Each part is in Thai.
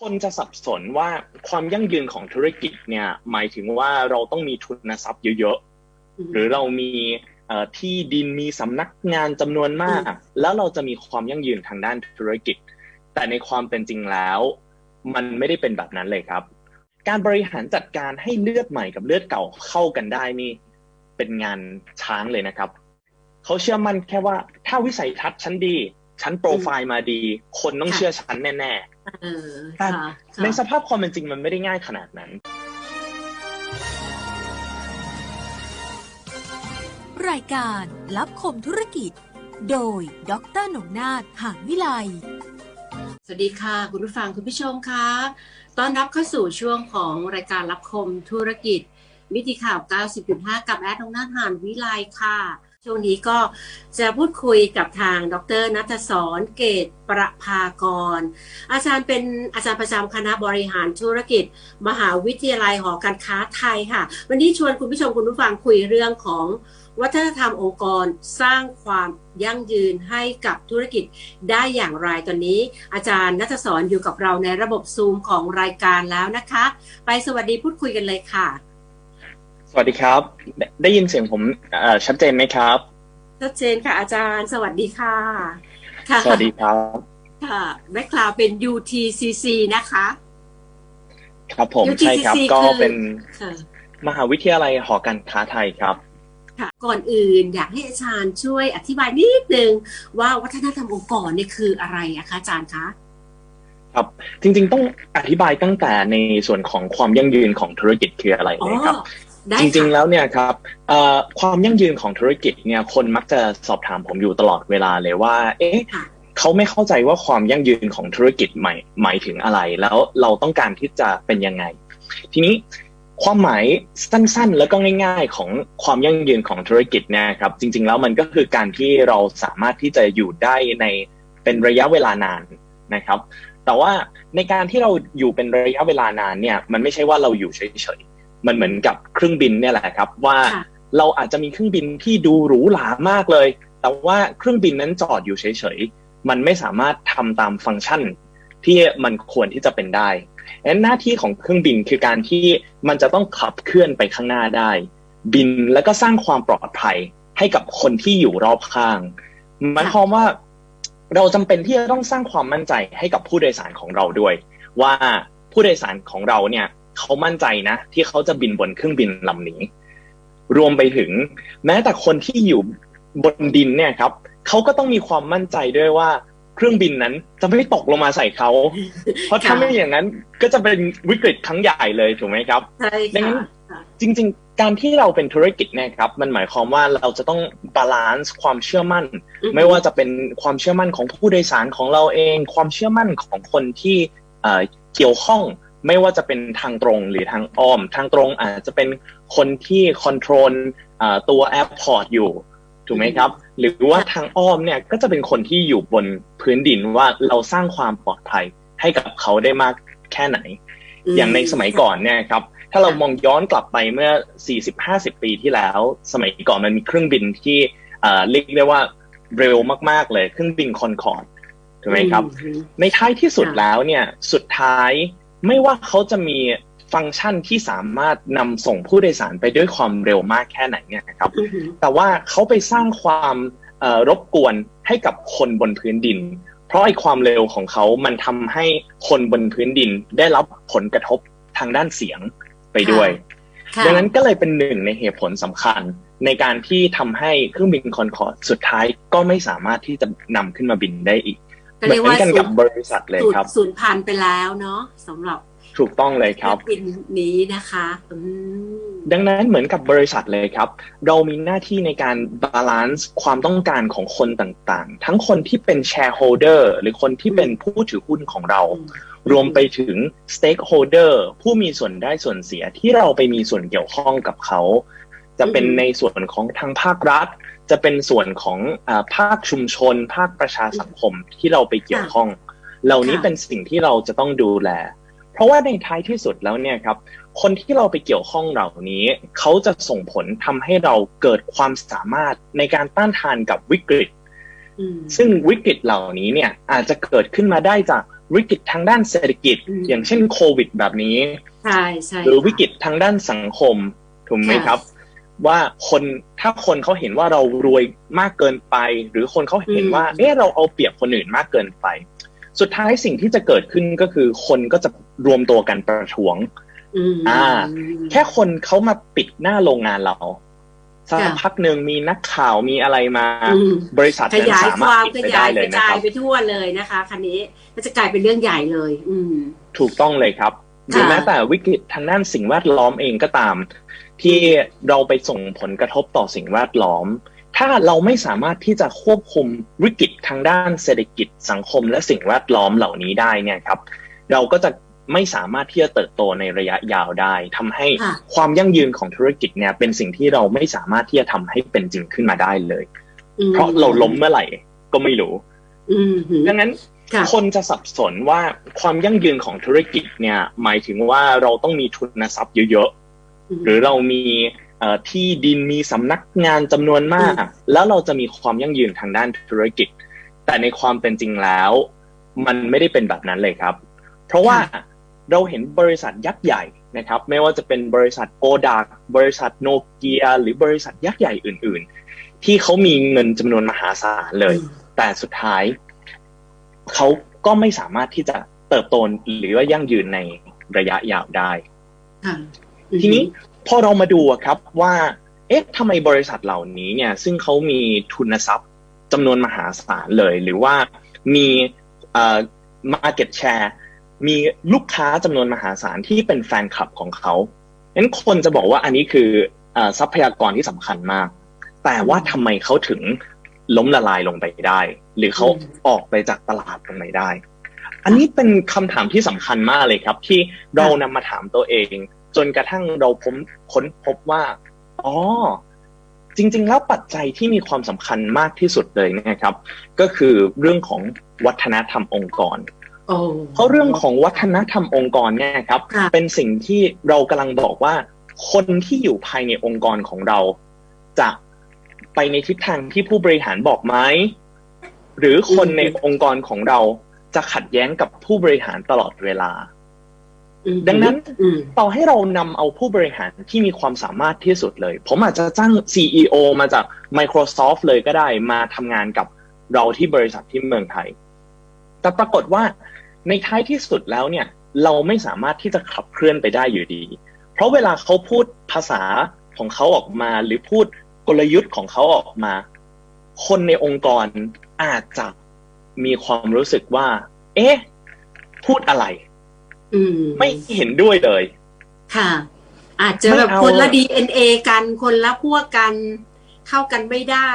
คนจะสับสนว่าความยั่งยืนของธุรกิจเนี่ยหมายถึงว่าเราต้องมีทุนทรัพย์เยอะๆ หรือเรามีเอ่อที่ดินมีสำนักงานจำนวนมาก แล้วเราจะมีความยั่งยืนทางด้านธุรกิจ แต่ในความเป็นจริงแล้ว มันไม่ได้เป็นแบบนั้นเลยครับ การบริหารจัดการให้เลือดใหม่กับเลือดเก่าเข้ากันได้นี่ เป็นงานช้างเลยนะครับ เขาเชื่อมั่นแค่ว่าถ้าวิสัยทัศน์ฉันดี ฉันโปรไฟล์มาดี คนต้องค่ะเชื่อฉันแน่เออ แต่ค่ะๆในสภาพความเป็นจริงมันไม่ได้ง่ายขนาดนั้น รายการลับคมธุรกิจ โดยดรหนงนาถหานวิไลสวัสดีค่ะ คุณผู้ฟังคุณผู้ชมคะต้อนรับเข้าสู่ช่วงของรายการรับคมธุรกิจมิติข่าว 90.5 กับแอดนงนาถหานวิไลค่ะ ช่วงนี้ก็จะพูดคุยกับทางดรนัทศรเกตประภากร อาจารย์เป็นอาจารย์ประจำคณะบริหารธุรกิจ มหาวิทยาลัยหอการค้าไทยค่ะ วันนี้ชวนคุณผู้ชมคุณผู้ฟังคุยเรื่องของวัฒนธรรมองค์กรสร้างความยั่งยืนให้กับธุรกิจได้อย่างไรตอนนี้ อาจารย์นัทศรอยู่กับเราในระบบซูมของรายการแล้วนะคะ ไปสวัสดีพูดคุยกันเลยค่ะ วัสดีครับได้ได้ยินเสียงผมเอ่อชัดเจนไหมครับ ชัดเจนค่ะอาจารย์ สวัสดีค่ะค่ะสวัสดีครับ ค่ะแบ็คคลาวเป็น UTCC นะคะ ครับผม UTCC ใช่ครับคือก็เป็นค่ะมหาวิทยาลัยหอการค้าไทยครับค่ะก่อนอื่นอยากให้อาจารย์ช่วยอธิบายนิดนึงว่าวัฒนธรรมองค์กรเนี่ยคืออะไรอะคะอาจารย์คะครับจริงๆต้องอธิบายตั้งแต่ในส่วนของความยั่งยืนของธุรกิจคืออะไรอ๋อเลยครับได้ จริงๆค่ะแล้วเนี่ยครับเอ่อความยั่งยืนของธุรกิจเนี่ยคนมักจะสอบถามผมอยู่ตลอดเวลาเลยว่า เอ๊ะค่ะเขาไม่เข้าใจว่าความยั่งยืนของธุรกิจหมายหมายถึงอะไร แล้วเราต้องการที่จะเป็นยังไง ทีนี้ความหมายสั้นๆ แล้วก็ง่าย ๆ ของความยั่งยืนของธุรกิจเนี่ยครับ จริง ๆ แล้วมันก็คือการที่เราสามารถที่จะอยู่ได้ในเป็นระยะเวลานานนะครับ แต่ว่าในการที่เราอยู่เป็นระยะเวลานานเนี่ย มันไม่ใช่ว่าเราอยู่เฉยๆ มันเหมือนกับเครื่องบินเนี่ยแหละครับว่าค่ะเราอาจจะมีเครื่องบินที่ดูหรูหรามากเลย แต่ว่าเครื่องบินนั้นจอดอยู่เฉยๆ มันไม่สามารถทำตามฟังก์ชัน ที่มันควรที่จะเป็นได้ดังนั้นหน้าที่ของเครื่องบินคือการที่มันจะต้องขับเคลื่อนไปข้างหน้าได้ บินแล้วก็สร้างความปลอดภัยให้กับคนที่อยู่รอบข้างหมายความว่าเราจำเป็นที่จะต้องสร้างความมั่นใจให้กับผู้โดยสารของเราด้วย ว่าผู้โดยสารของเราเนี่ย เขามั่นใจนะ ที่เขาจะบินบนเครื่องบินลำนี้ รวมไปถึง แม้แต่คนที่อยู่บนดินเนี่ยครับเขาก็ต้องมีความมั่นใจด้วยว่าเครื่องบินนั้นจะไม่ตกลงมาใส่เขา เพราะถ้าไม่อย่างนั้นก็จะเป็นวิกฤตครั้งใหญ่เลยถูกไหมครับใช่ดังนั้ค่ะนค่ะจริง ๆ การที่เราเป็นธุรกิจเนี่ยครับ มันหมายความว่าเราจะต้องบาลานซ์ความเชื่อมั่น ไม่ว่าจะเป็นความเชื่อมั่นของผู้โดยสารของเราเอง ความเชื่อมั่นของคนที่เอ่อเกี่ยวข้อง ไม่ว่าจะเป็นทางตรงหรือทางอ้อม ทางตรงอาจจะเป็นคนที่คอนโทรลตัวแอร์พอร์ตอยู่ถูกไหมครับ หรือว่าทางอ้อมเนี่ยก็จะเป็นคนที่อยู่บนพื้นดินว่าเราสร้างความปลอดภัยให้กับเขาได้มากแค่ไหน อย่างในสมัยก่อนเนี่ยครับถ้าเรามองย้อนกลับไปเมื่อ 40-50 ปีที่แล้ว สมัยก่อนมันมีเครื่องบินที่เอ่อเรียกได้ว่าเร็วมาก ๆ เลยเครื่องบินคอนคอร์ดถูกไหมครับอืมในท้ายที่สุดค่ะแล้วเนี่ยสุดท้าย ไม่ว่าเขาจะมีฟังก์ชันที่สามารถนำส่งผู้โดยสารไปด้วยความเร็วมากแค่ไหนเนี่ยนะครับอือหือแต่ว่าเขาไปสร้างความเอ่อรบกวนให้กับคนบนพื้นดิน เพราะไอ้ความเร็วของเขามันทำให้คนบนพื้นดินได้รับผลกระทบทางด้านเสียงไปด้วยค่ะดังนั้นก็เลยเป็นหนึ่งในเหตุผลสำคัญ ในการที่ทำให้เครื่องบินคอนคอร์ดสุดท้ายก็ไม่สามารถที่จะนำขึ้นมาบินได้อีก ก็เหมืเรียกอนว่ากันสูกับญบริษัทเลยครับสูญพันธุ์ไปแล้วเนาะสำหรับถูกต้องเลยครับเคองบินนี้นะคะอืมดังนั้นเหมือนกับบริษัทเลยครับ เรามีหน้าที่ในการบาลานซ์ความต้องการของคนต่างๆ ทั้งคนที่เป็นแชร์โฮเดอร์หรือคนที่เป็นผู้ถือหุ้นของเรา รวมไปถึง stakeholder ผู้มีส่วนได้ส่วนเสียที่เราไปมีส่วนเกี่ยวข้องกับเขา จะเป็นอืมในส่วนของทางภาครัฐ จะเป็นส่วนของอาภาคชุมชน ภาคประชาสังคมที่เราไปเกี่ยวข้อง เหล่านี้ค่ะเป็นสิ่งที่เราจะต้องดูแล เพราะว่าในท้ายที่สุดแล้วเนี่ยครับ คนที่เราไปเกี่ยวข้องเหล่านี้ เขาจะส่งผลทำให้เราเกิดความสามารถในการต้านทานกับวิกฤตอืมซึ่งวิกฤตเหล่านี้เนี่ยอาจจะเกิดขึ้นมาได้จากวิกฤตทางด้านเศรษฐกิจอืมอย่างเช่นโควิด แบบนี้ ใช่ใช่หรือค่ะวิกฤตทางด้านสังคมถูกไหมค่ะครับ ว่าคนถ้าคนเขาเห็นว่าเรารวยมากเกินไป หรือคนเขาเห็นว่าเออเราเอาเปรียบคนอื่นมากเกินไป สุดท้ายสิ่งที่จะเกิดขึ้นก็คือคนก็จะรวมตัวกันประท้วงอืมอ่า แค่คนเขามาปิดหน้าโรงงานเราสักค่ะพักหนึ่งมีนักข่าวมีอะไรมาอืมบริษัทขนั้นยายสาคมารถวามปิดขไปยาได้ยเลกยระนะจาคยรับไปทั่วเลยนะคะคันนี้ก็จะกลายเป็นเรื่องใหญ่เลย อืมถูกต้องเลยครับ หรือแม้แต่วิกฤตทางด้านสิ่งแวดล้อมเองก็ตาม ที่เราไปส่งผลกระทบต่อสิ่งแวดล้อม ถ้าเราไม่สามารถที่จะควบคุมวิกฤตทางด้านเศรษฐกิจสังคมและสิ่งแวดล้อมเหล่านี้ได้เนี่ยครับ เราก็จะไม่สามารถที่จะเติบโตในระยะยาวได้ทำให้ค่ะความยั่งยืนของธุรกิจเนี่ย เป็นสิ่งที่เราไม่สามารถที่จะทำให้เป็นจริงขึ้นมาได้เลยอืมเพราะเราล้มเมื่อไหร่ก็ไม่รู้อืมหืมดังนั้น ค่ะคนจะสับสนว่าความยั่งยืนของธุรกิจเนี่ยหมายถึงว่าเราต้องมีทุนทรัพย์เยอะๆ หรือเรามีเอ่อที่ดินมีสำนักงานจำนวนมาก แล้วเราจะมีความยั่งยืนทางด้านธุรกิจ แต่ในความเป็นจริงแล้ว มันไม่ได้เป็นแบบนั้นเลยครับ เพราะว่าเราเห็นบริษัทยักษ์ใหญ่นะครับ ไม่ว่าจะเป็นบริษัทโอดากบริษัทโนเกียหรือบริษัทยักษ์ใหญ่อื่น ๆ ที่เขามีเงินจำนวนมหาศาลเลย แต่สุดท้าย เขาก็ไม่สามารถที่จะเติบโตหรือว่ายั่งยืนในระยะยาวได้ค่ะทีนี้พอเรามาดูอะครับว่า เอ๊ะทำไมบริษัทเหล่านี้เนี่ย ซึ่งเขามีทุนทรัพย์จำนวนมหาศาลเลย หรือว่ามีเอ่อ market share มีลูกค้าจำนวนมหาศาลที่เป็นแฟนคลับของเขางั้นคนจะบอกว่าอันนี้คือเอ่อทรัพยากรที่สำคัญมาก แต่ว่าทำไมเขาถึง ล้มละลายลงไปได้ หรือเขาอืมออกไปจากตลาดตรงไหนได้ อันนี้เป็นคำถามที่สำคัญมากเลยครับ ที่เรานำมาถามตัวเอง จนกระทั่งเราพบค้นพบว่าอ๋อจริง ๆ แล้วปัจจัยที่มีความสำคัญมากที่สุดเลยนะครับ ก็คือเรื่องของวัฒนธรรมองค์กรโอ้เพราะเรื่องของวัฒนธรรมองค์กรเนี่ยครับค่ะเป็นสิ่งที่เรากำลังบอกว่า คนที่อยู่ภายในองค์กรของเรา จะ ไปในทิศทางที่ผู้บริหารบอกไหมหรือคนในองค์กรของเราจะขัดแย้งกับผู้บริหารตลอดเวลาอืมดังนั้นอืมต่อให้เรานำเอาผู้บริหารที่มีความสามารถที่สุดเลย ผมอาจจะจ้าง CEO มาจาก Microsoft เลยก็ได้มาทำงานกับเราที่บริษัทที่เมืองไทย แต่ปรากฏว่าในท้ายที่สุดแล้วเนี่ย เราไม่สามารถที่จะขับเคลื่อนไปได้อยู่ดี เพราะเวลาเขาพูดภาษาของเขาออกมาหรือพูด กลยุทธ์ของเขาออกมา คนในองค์กรอาจจะมีความรู้สึกว่า เอ๊ะ พูดอะไรอืมไม่เห็นด้วยเลย ค่ะ อาจจะแบบไม่เอาคนละดีเอ็นเอกันคนละพวกกัน เข้ากันไม่ได้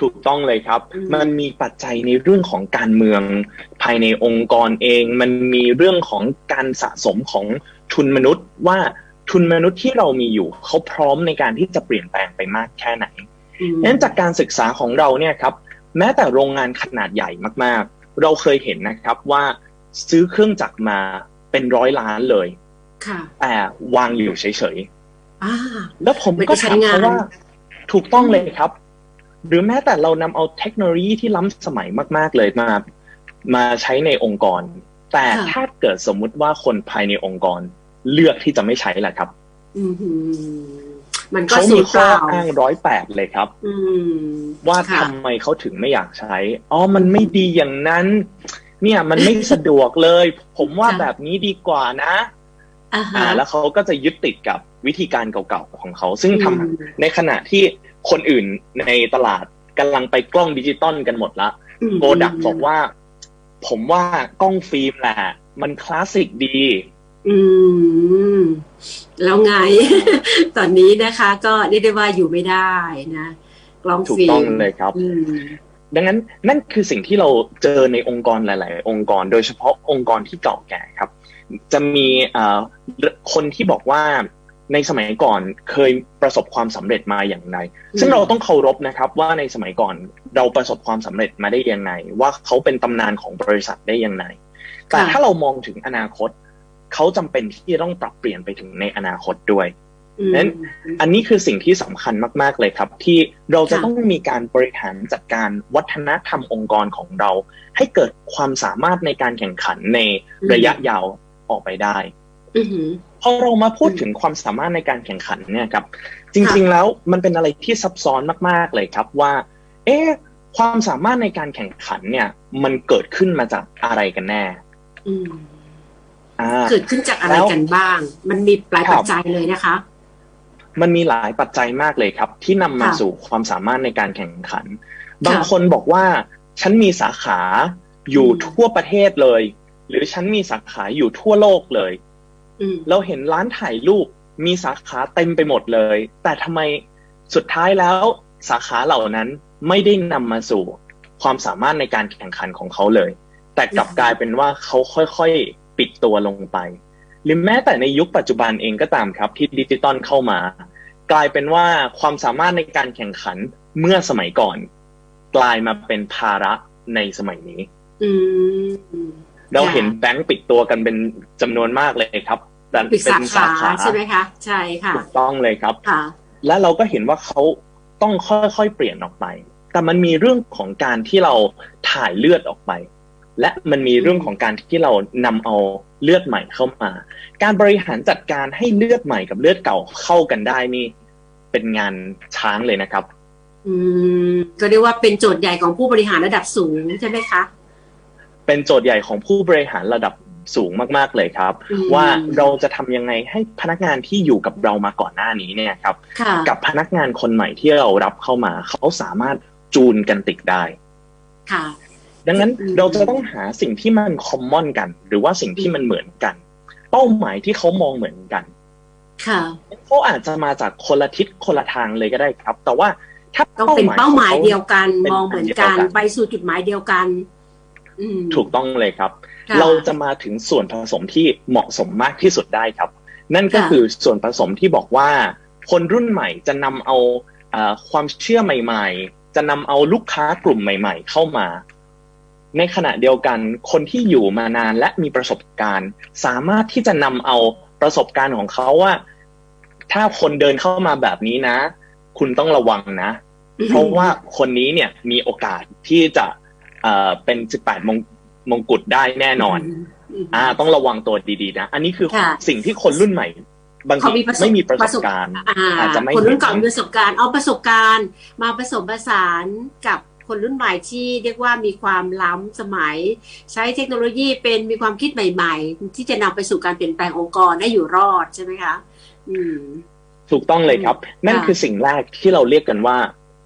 ถูกต้องเลยครับอืมมันมีปัจจัยในเรื่องของการเมือง ภายในองค์กรเอง มันมีเรื่องของการสะสมของทุนมนุษย์ว่า ทุนมนุษย์ที่เรามีอยู่เขาพร้อมในการที่จะเปลี่ยนแปลงไปมากแค่ไหนอืมนั้นจากการศึกษาของเราเนี่ยครับแม้แต่โรงงานขนาดใหญ่มากๆ เราเคยเห็นนะครับว่าซื้อเครื่องจักรมาเป็นร้อยล้านเลยค่ะแต่วางอยู่เฉยๆอ่าแล้วผมไม่ได้ก็ใช้ถามงานเขาว่าถูกต้องเลยครับ หรือแม้แต่เรานำเอาเทคโนโลยีที่ล้ำสมัยมาก ๆ เลยมา มาใช้ในองค์กร แต่ถ้าเกิดสมมุติว่าคนภายในองค์กร เลือกที่จะไม่ใช้ล่ะครับอืมหืมมันก็เขาสูมีญเปข้อล่าอ้างร้อยแปดเลยครับ อืม ว่าค่ะ ทำไมเขาถึงไม่อยากใช้ อ๋อ มันไม่ดีอย่างนั้น เนี่ยมันไม่สะดวกเลย ผมว่าแบบนี้ดีกว่านะ อ่าอ่า ฮะ แล้วเขาก็จะยึดติดกับวิธีการเก่าๆของเขา ซึ่งทำอืม ในขณะที่คนอื่นในตลาดกำลังไปกล้องดิจิตอลกันหมดละ อืมโปรดักบอกว่า ผมว่ากล้องฟิล์มแหละ มันคลาสสิกดี อืม แล้วไง ตอนนี้นะคะ ก็เรียกได้ว่าอยู่ไม่ได้นะกล้องถูกฟิล์ต้องมเลยครับ อืม ดังนั้นนั่นคือสิ่งที่เราเจอในองค์กรหลาย ๆ องค์กร โดยเฉพาะองค์กรที่เก่าแก่ครับ จะมีเอ่อคนที่บอกว่าในสมัยก่อนเคยประสบความสำเร็จมาอย่างไรซึ่งเราต้องเคารพนะครับว่าในสมัยก่อนเราประสบความสำเร็จมาได้ยังไง ว่าเขาเป็นตำนานของบริษัทได้ยังไง แต่ค่ะถ้าเรามองถึงอนาคต เขาจำเป็นที่จะต้องปรับเปลี่ยนไปถึงในอนาคตด้วยอืมนั้นอันนี้คือสิ่งที่สำคัญมาก ๆ เลยครับ ที่เราจะค่ะต้องมีการบริหารจัดการวัฒนธรรมองค์กรของเรา ให้เกิดความสามารถในการแข่งขันในระยะยาวออกไปได้อือหือพอเรามาพูดถึงความสามารถในการแข่งขันเนี่ยครับ จริง ๆ แล้วมันเป็นอะไรที่ซับซ้อนมาก ๆ เลยครับว่า เอ๊ะความสามารถในการแข่งขันเนี่ย มันเกิดขึ้นมาจากอะไรกันแน่ อืมอ่า เกิดขึ้นจากอะไรแล้วกันบ้าง มันมีหลายครับปัจจัยเลยนะคะ มันมีหลายปัจจัยมากเลยครับ ที่นำมาค่ะสู่ความสามารถในการแข่งขันค่ะบางคนบอกว่า ฉันมีสาขาอยู่อืม ทั่วประเทศเลย หรือฉันมีสาขาอยู่ทั่วโลกเลย อืม เราเห็นร้านถ่ายรูปมีสาขาเต็มไปหมดเลย แต่ทำไมสุดท้ายแล้วสาขาเหล่านั้นไม่ได้นำมาสู่ความสามารถในการแข่งขันของเขาเลย แต่กลับกลายเป็นว่าเขาค่อยๆ ปิดตัวลงไป หรือแม้แต่ในยุคปัจจุบันเองก็ตามครับที่ดิจิตอลเข้ามา กลายเป็นว่าความสามารถในการแข่งขันเมื่อสมัยก่อน กลายมาเป็นภาระในสมัยนี้อืมเราค่ะเห็นแบงก์ปิดตัวกันเป็นจำนวนมากเลยครับแต่ปิดเป็สานสาขาขาใช่ไหมคะใช่ค่ะถูกต้องเลยครับค่ะและเราก็เห็นว่าเขาต้องค่อยๆเปลี่ยนออกไป แต่มันมีเรื่องของการที่เราถ่ายเลือดออกไป และมันมีเรื่องของการที่เรานำเอาเลือดใหม่เข้ามา การบริหารจัดการให้เลือดใหม่กับเลือดเก่าเข้ากันได้นี่ เป็นงานช้างเลยนะครับ อืมก็เรียกว่าเป็นโจทย์ใหญ่ของผู้บริหารระดับสูงใช่ไหมคะ เป็นโจทย์ใหญ่ของผู้บริหารระดับสูงมากๆเลยครับอืมว่าเราจะทำยังไงให้พนักงานที่อยู่กับเรามาก่อนหน้านี้เนี่ยครับค่ะกับพนักงานคนใหม่ที่เรารับเข้ามา เขาสามารถจูนกันติดได้ ค่ะ ดังนั้นอืมเราจะต้องหาสิ่งที่มันคอมมอนกัน หรือว่าสิ่งที่มันเหมือนกัน เป้าหมายที่เขามองเหมือนกัน ค่ะเขาอาจจะมาจากคนละทิศคนละทางเลยก็ได้ครับ แต่ว่าถ้าต้องเป็นเป้าหมายเดียวกันเป็นมองเหมือนกันอันเดียวกัน ไปสู่จุดหมายเดียวกันอืมถูกต้องเลยครับค่ะเราจะมาถึงส่วนผสมที่เหมาะสมมากที่สุดได้ครับ นั่นก็ค่ะคือส่วนผสมที่บอกว่า คนรุ่นใหม่จะนำเอาเอ่อความเชื่อใหม่ ๆ จะนำเอาลูกค้ากลุ่มใหม่ ๆ เข้ามา ในขณะเดียวกันคนที่อยู่มานานและมีประสบการณ์ สามารถที่จะนำเอาประสบการณ์ของเขาว่า ถ้าคนเดินเข้ามาแบบนี้นะ คุณต้องระวังนะ เพราะว่าคนนี้เนี่ยมีโอกาสที่จะเอ่อเป็น18มงมงกุฎได้แน่นอนมอ่า ต้องระวังตัวดีๆนะ อันนี้คือค่ะสิ่งที่คนรุ่นใหม่ บางเขาทีมีประสบไม่มีประสบการณ์อ่าอาจจะไม่คนรุ่นเก่าเห็นมีประสบการณ์เอาประสบการณ์ มาผสมผสานกับ คนรุ่นใหม่ที่เรียกว่ามีความล้ำสมัย ใช้เทคโนโลยีเป็นมีความคิดใหม่ ๆ ที่จะนำไปสู่การเปลี่ยนแปลงองค์กรให้อยู่รอดใช่ไหมคะ อืม ถูกต้องเลยครับ นั่นค่ะคือสิ่งแรกที่เราเรียกกันว่า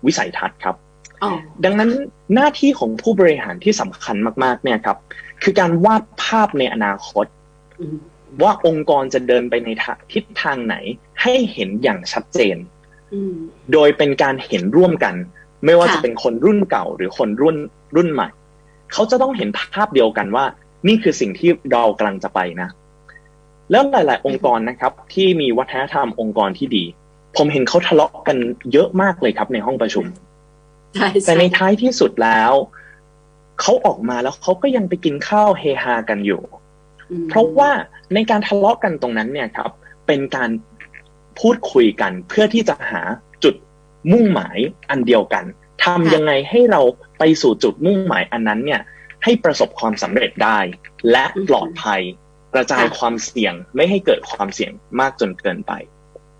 วิสัยทัศน์ครับอ๋อดังนั้นหน้าที่ของผู้บริหารที่สำคัญมาก ๆ เนี่ยครับ คือการวาดภาพในอนาคตอืมว่าองค์กรจะเดินไปในทางทิศทางไหน ให้เห็นอย่างชัดเจนอืมโดยเป็นการเห็นร่วมกัน ไม่ว่าค่ะจะเป็นคนรุ่นเก่าหรือคนรุ่นรุ่นใหม่ เขาจะต้องเห็นภาพเดียวกันว่า นี่คือสิ่งที่เรากำลังจะไปนะ แล้วหลาย ๆ องค์กรนะครับ ที่มีวัฒนธรรมองค์กรที่ดี ผมเห็นเขาทะเลาะกันเยอะมากเลยครับในห้องประชุมใช่แต่ใช่ในท้ายที่สุดแล้วเขาออกมาแล้วเขาก็ยังไปกินข้าวเฮฮากันอยู่อืมเพราะว่าในการทะเลาะกันตรงนั้นเนี่ยครับ เป็นการพูดคุยกันเพื่อที่จะหาจุด มุ่งหมายอันเดียวกันทำยังไงให้เราไปสู่จุดมุ่งหมายอันนั้นเนี่ยให้ประสบความสำเร็จได้ และปลอดภัยกระจายความเสี่ยงไม่ให้เกิดความเสี่ยงมากจนเกินไป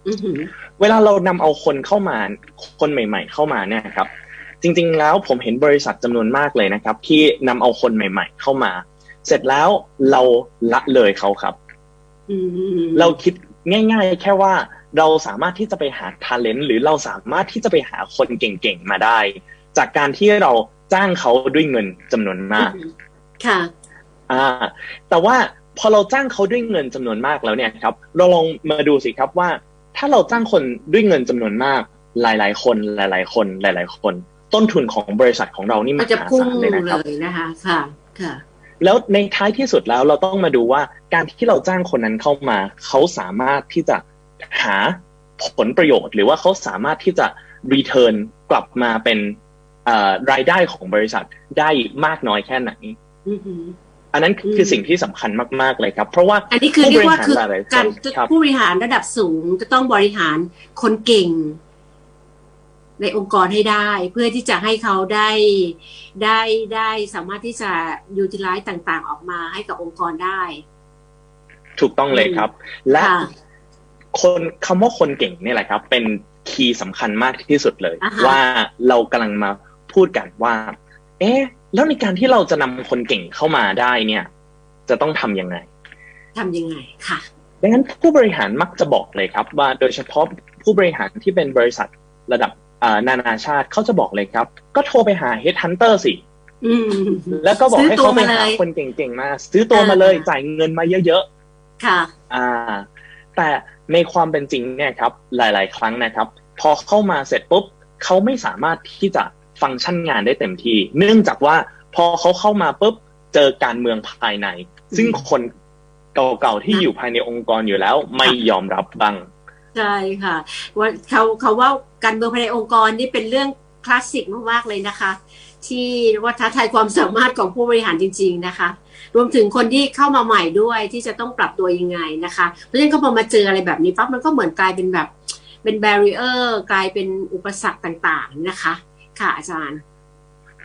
อือหือเวลาเรานำเอาคนเข้ามาคนใหม่ ๆ เข้ามาเนี่ยครับ จริง ๆ แล้วผมเห็นบริษัทจำนวนมากเลยนะครับ ที่นำเอาคนใหม่ ๆ เข้ามา เสร็จแล้วเราละเลยเขาครับอืมเราคิดง่าย ๆ แค่ว่า เราสามารถที่จะไปหาท ALENT หรือเราสามารถที่จะไปหาคนเก่งๆมาได้ จากการที่เราจ้างเขาด้วยเงินจำนวนมาก ค่ะ อ่า แต่ว่าพอเราจ้างเขาด้วยเงินจำนวนมากแล้วเนี่ยครับ เราลองมาดูสิครับว่า ถ้าเราจ้างคนด้วยเงินจำนวนมาก หลาย ๆ คนหลาย ๆ คนหลาย ๆ คน ต้นทุนของบริษัทของเรานี่มก็จะหาพุ่งศาลเลยนะครับเลยนะคะค่ะค่ะแล้วในท้ายที่สุดแล้วเราต้องมาดูว่าการที่เราจ้างคนนั้นเข้ามา เขาสามารถที่จะ หาผลประโยชน์ หรือว่าเขาสามารถที่จะรีเทิร์นกลับมาเป็นเอ่อรายได้ของบริษัทได้มากน้อยแค่ไหนอือหืออันนั้นคืออืมสิ่งที่สำคัญมากๆเลยครับ เพราะว่าอันนี้คือเรียกว่าคือผู้บริหารหลายๆคนการครับผู้บริหารระดับสูงจะต้องบริหารคนเก่ง ในองค์กรให้ได้ เพื่อที่จะให้เขาได้ได้ได้สามารถที่จะยูทิลไลซ์ต่างๆ ออกมาให้กับองค์กรได้ ถูกต้องเลยครับ และ ค่ะคนคำว่าคนเก่งเนี่ยแหละครับ เป็นคีย์สำคัญมากที่สุดเลยอ่าฮะว่าเรากำลังมาพูดกันว่า เอ๊ะ แล้วในการที่เราจะนำคนเก่งเข้ามาได้เนี่ย จะต้องทำยังไงทำยังไงค่ะดังนั้นผู้บริหารมักจะบอกเลยครับ ว่าโดยเฉพาะผู้บริหารที่เป็นบริษัทระดับอ่านานาชาติเขาจะบอกเลยครับ ก็โทรไปหา Headhunter สิอืมแล้วก็บอกซื้อให้ตัวเขาไปมาเลหายคนเก่งๆมา ซื้อตัวมาเลยอ่าจ่ายเงินมาเยอะค่ะๆอ่า แต่ ในความเป็นจริงเนี่ยครับหลาย ๆ ครั้งนะครับ พอเข้ามาเสร็จปุ๊บเขาไม่สามารถที่จะฟังก์ชันงานได้เต็มที่ เนื่องจากว่าพอเขาเข้ามาปุ๊บเจอการเมืองภายใน ซึ่งคนเก่าๆที่อยู่ภายในองค์กรอยู่แล้ว ไม่ยอมรับบ้างใช่ค่ะว่าเขาเขาว่าการเมืองภายในองค์กรนี่เป็นเรื่องคลาสสิกมากๆเลยนะคะ ที่ว่าท้าทายความสามารถของผู้บริหารจริง ๆนะคะ รวมถึงคนที่เข้ามาใหม่ด้วยที่จะต้องปรับตัวยังไงนะคะเพราะฉะนั้นก็พอมาเจออะไรแบบนี้ปั๊บมันก็เหมือนกลายเป็นแบบเป็นแบร r เออร์กลายเป็นอุปสรรคต่างๆนะคะ ค่ะอาจารย์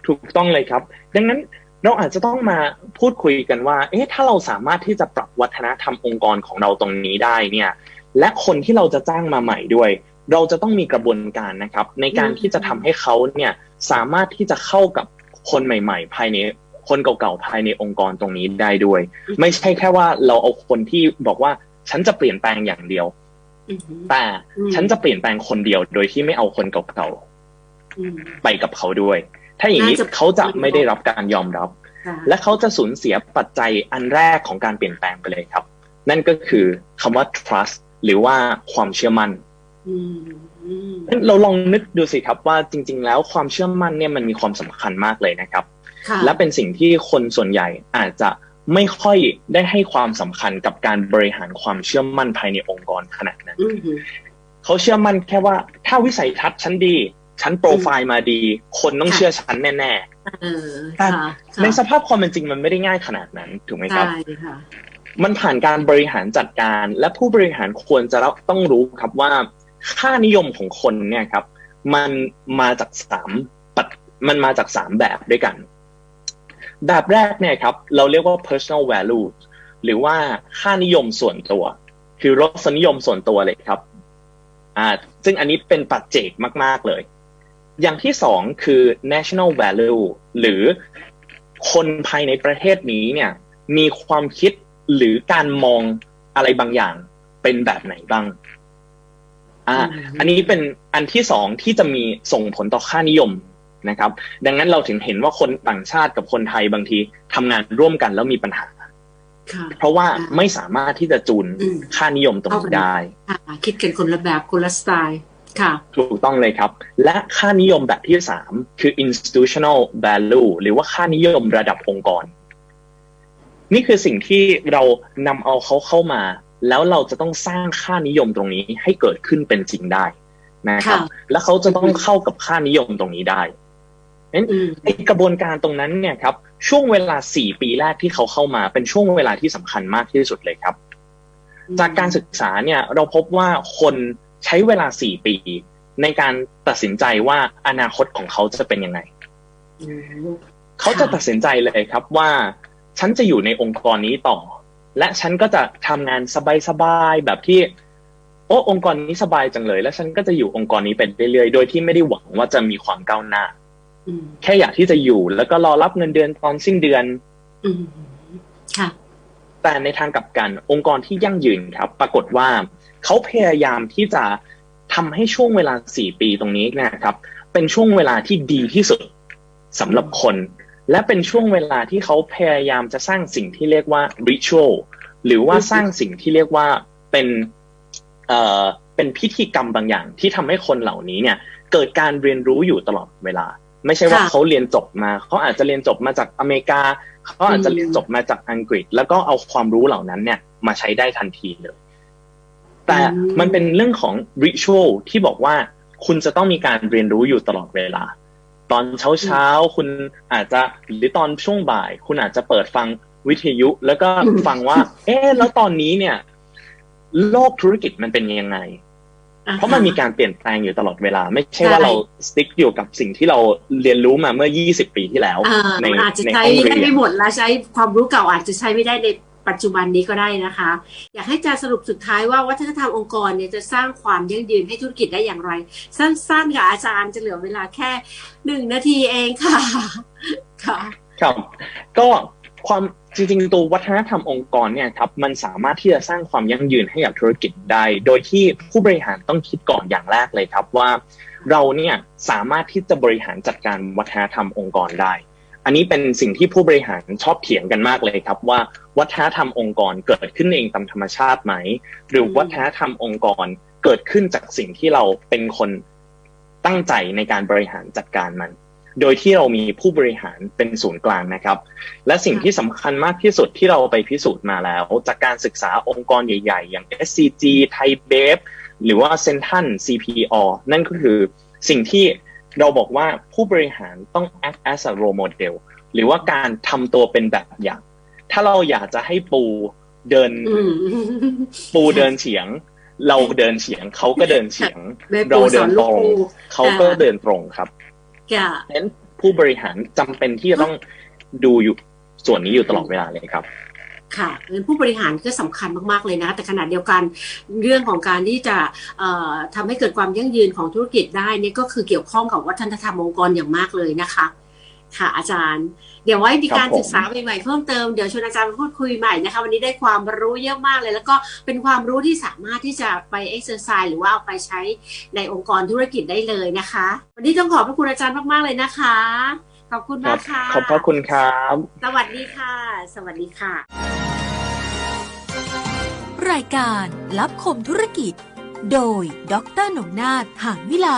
ถูกต้องเลยครับ ดังนั้นเราอาจจะต้องมาพูดคุยกันว่า เอ๊ะถ้าเราสามารถที่จะปรับวัฒนธรรมองค์กรของเราตรงนี้ได้เนี่ย และคนที่เราจะจ้างมาใหม่ด้วย เราจะต้องมีกระบวนการนะครับ ในการที่จะทำให้เขาเนี่ยสามารถที่จะเข้ากับคนใหม่ ๆ ภายใน คนเก่าๆภายในองค์กรตรงนี้ได้ด้วย ไม่ใช่แค่ว่าเราเอาคนที่บอกว่าฉันจะเปลี่ยนแปลงอย่างเดียวอือหือแต่อืมฉันจะเปลี่ยนแปลงคนเดียวโดยที่ไม่เอาคนเก่าอืมๆไปกับเขาด้วย ถ้าอย่างนี้น่าจะเขาจะไม่ได้รับการยอมรับค่ะและเขาจะสูญเสียปัจจัยอันแรกของการเปลี่ยนแปลงไปเลยครับ นั่นก็คือคำว่า trust หรือว่าความเชื่อมั่นอืมอืมเราลองนึกดูสิครับว่าจริง ๆ แล้วความเชื่อมั่นเนี่ยมันมีความสำคัญมากเลยนะครับค่ะ และเป็นสิ่งที่คนส่วนใหญ่อาจจะไม่ค่อยได้ให้ความสำคัญกับการบริหารความเชื่อมั่นภายในองค์กรขนาดนั้นอือหือเขาเชื่อมั่นแค่ว่า ถ้าวิสัยทัศน์ฉันดี ฉันโปรไฟล์มาดี คนต้องค่ะเชื่อฉันแน่เออแต่ค่ะๆในสภาพความเป็นจริงมันไม่ได้ง่ายขนาดนั้นถูกไหมครับใช่ค่ะมันผ่านการบริหารจัดการ และผู้บริหารควรจะต้องรู้ครับว่า ค่านิยมของคนเนี่ยครับ มันมาจากสามปัจมันมาจากสามแบบด้วยกัน แบบแรกเนี่ยครับเราเรียกว่า personal value หรือว่าค่านิยมส่วนตัว คือรสนิยมส่วนตัวเลยครับอ่าซึ่งอันนี้เป็นปัจเจกมาก ๆเลย อย่างที่สองคือ national value หรือคนภายในประเทศนี้เนี่ยมีความคิดหรือการมองอะไรบางอย่างเป็นแบบไหนบ้าง อ่าอืมอันนี้เป็นอันที่สองที่จะมีส่งผลต่อค่านิยม นะครับ ดังนั้นเราถึงเห็นว่าคนต่างชาติกับคนไทยบางทีทำงานร่วมกันแล้วมีปัญหาค่ะเพราะว่าอ่าไม่สามารถที่จะจูนอืมค่านิยมตรงนี้ได้ค่ะคิดกันคนละแบบคนละสไตล์ค่ะถูกต้องเลยครับ และค่านิยมแบบที่สามคือ institutional value หรือว่าค่านิยมระดับองค์กร นี่คือสิ่งที่เรานำเอาเขาเข้ามา แล้วเราจะต้องสร้างค่านิยมตรงนี้ให้เกิดขึ้นเป็นจริงได้นะครับค่ะและเขาจะต้องเข้ากับค่านิยมตรงนี้ได้ นั้นอืมไอกระบวนการตรงนั้นเนี่ยครับช่วงเวลาสี่ปีแรกที่เขาเข้ามาเป็นช่วงเวลาที่สำคัญมากที่สุดเลยครับ จากการศึกษาเนี่ยเราพบว่าคนใช้เวลาสี่ปี ในการตัดสินใจว่าอนาคตของเขาจะเป็นยังไงอืมเขาจะตัดสินใจเลยครับว่าฉันจะอยู่ในองค์กรนี้ต่อ และฉันก็จะทำงานสบายๆแบบที่โอ้องค์กรนี้สบายจังเลย แล้วฉันก็จะอยู่องค์กรนี้ไปเรื่อยๆ โดยที่ไม่ได้หวังว่าจะมีความก้าวหน้าอืม แค่อยากที่จะอยู่ แล้วก็รอรับเงินเดือนตอนสิ้นเดือนอืมค่ะแต่ในทางกลับกัน องค์กรที่ยั่งยืนครับ ปรากฏว่าเขาพยายามที่จะทำให้ช่วงเวลาสี่ปีตรงนี้นะครับ เป็นช่วงเวลาที่ดีที่สุดสำหรับคน และเป็นช่วงเวลาที่เขาพยายามจะสร้างสิ่งที่เรียกว่า ritual หรือว่าอือฮึสร้างสิ่งที่เรียกว่าเป็นเอ่อเป็นพิธีกรรมบางอย่างที่ทำให้คนเหล่านี้เนี่ย เกิดการเรียนรู้อยู่ตลอดเวลา ไม่ใช่ว่าเขาเรียนจบมาเขาอาจจะเรียนจบมาจากอเมริกาเขาอาจจะเรียนจบมาจากอังกฤษ แล้วก็เอาความรู้เหล่านั้นเนี่ยมาใช้ได้ทันทีเลย แต่มันเป็นเรื่องของ ritual ที่บอกว่าคุณจะต้องมีการเรียนรู้อยู่ตลอดเวลา ตอนเช้าเช้าๆคุณอาจจะหรือตอนช่วงบ่าย คุณอาจจะเปิดฟังวิทยุ แล้วก็อืมฟังว่า เอ๊ะแล้วตอนนี้เนี่ย โลกธุรกิจมันเป็นยังไงอ่ฮ เพราะมันมีการเปลี่ยนแปลงอยู่ตลอดเวลา ไม่ใช่ใช่ว่าเราสติ๊กอยู่กับสิ่งที่เราเรียนรู้มาเมื่อ 20 ปีที่แล้วอ่าในมันอาจจะในใช้ห้องเรีได้ยนไม่หมดแล้วใช้ความรู้เก่าอาจจะใช้ไม่ได้ในปัจจุบันนี้ก็ได้นะคะ อยากให้อาจารย์สรุปสุดท้ายว่าวัฒนธรรมองค์กรเนี่ยจะสร้างความยั่งยืนให้ธุรกิจได้อย่างไร สั้นๆค่ะอาจารย์จะเหลือเวลาแค่หนึ่งนาทีเองค่ะค่ะครับก็ ความจริงๆตัววัฒนธรรมองค์กรเนี่ยครับมันสามารถที่จะสร้างความยั่งยืนให้กับธุรกิจได้ โดยที่ผู้บริหารต้องคิดก่อนอย่างแรกเลยครับว่า เราเนี่ยสามารถที่จะบริหารจัดการวัฒนธรรมองค์กรได้ อันนี้เป็นสิ่งที่ผู้บริหารชอบเถียงกันมากเลยครับว่าวัฒนธรรมองค์กรเกิดขึ้นเองตามธรรมชาติไหม หรือวัฒนธรรมองค์กรเกิดขึ้นจากสิ่งที่เราเป็นคนตั้งใจในการบริหารจัดการมัน โดยที่เรามีผู้บริหารเป็นศูนย์กลางนะครับ และสิ่งที่สำคัญมากที่สุดที่เราไปพิสูจน์มาแล้ว จากการศึกษาองค์กรใหญ่ ๆ อย่าง SCG ไทยเบฟหรือว่าเซนทัน CPO นั่นก็คือสิ่งที่เราบอกว่าผู้บริหารต้อง act as a role model หรือว่าการทำตัวเป็นแบบอย่าง ถ้าเราอยากจะให้ปูเดินอืมปูเดินเฉียง เราเดินเฉียง เขาก็เดินเฉียงแม่ปูเราเดิสอนนลูตกรงปูเขาก็เดินตรงครับ ค่ะดังนั้นผู้บริหารจำเป็นที่จะต้องดูอยู่ส่วนนี้อยู่ตลอดเวลาเลยครับ ค่ะเงินผู้บริหารก็สำคัญมาก ๆ เลยนะ แต่ขณะเดียวกันเรื่องของการที่จะเอ่อทำให้เกิดความยั่งยืนของธุรกิจได้เนี่ยก็คือเกี่ยวข้องกับวัฒนธรรมองค์กรอย่างมากเลยนะคะ ค่ะอาจารย์ เดี๋ยวไว้มีการครับผมศึกษาใหม่ๆเพิ่มเติมเดี๋ยวชวนอาจารย์มาพูดคุยใหม่นะคะวันนี้ได้ความรู้เยอะมากเลย แล้วก็เป็นความรู้ที่สามารถที่จะไปเอ็กซ์เซอร์ไซส์หรือว่าเอาไปใช้ในองค์กรธุรกิจได้เลยนะคะ วันนี้ต้องขอบพระคุณอาจารย์มากๆเลยนะคะ ขอบคุณครัมาบกค่ะขอบพระคุณครับสวัสดีค่ะ สวัสดีค่ะ รายการลับคมธุรกิจ โดยดรหนงนาถหานวิไล